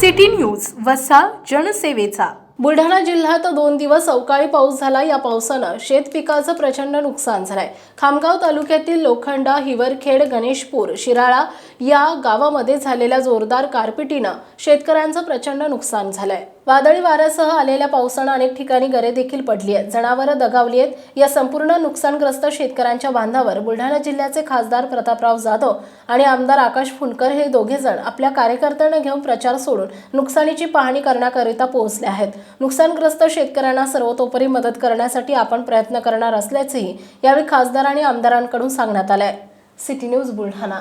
City news वसा जनसेवेचा. बुलढाणा जिल्ह्यात दोन दिवस अवकाळी पाऊस झाला. या पावसानं शेत पिकाचं प्रचंड नुकसान झालंय. खामगाव तालुक्यातील लोखंडा हिवरखेड गणेशपूर शिराळा या गावामध्ये झालेल्या जोरदार गारपिटीनं शेतकऱ्यांचं प्रचंड नुकसान झालंय. वादळी वाऱ्यासह आलेल्या पावसानं अनेक ठिकाणी गरे देखील पडली आहेत. जनावरं दगावली आहेत. या संपूर्ण नुकसानग्रस्त शेतकऱ्यांच्या बांधावर बुलढाणा जिल्ह्याचे खासदार प्रतापराव जाधव आणि आमदार आकाश फुंडकर हे दोघे जण आपल्या कार्यकर्त्यांना घेऊन प्रचार सोडून नुकसानीची पाहणी करण्याकरिता पोहोचले आहेत. नुकसानग्रस्त शेतकऱ्यांना सर्वतोपरी मदत करण्यासाठी आपण प्रयत्न करणार असल्याचेही यावेळी खासदार आणि आमदारांकडून सांगण्यात आलंय. City news Buldhana.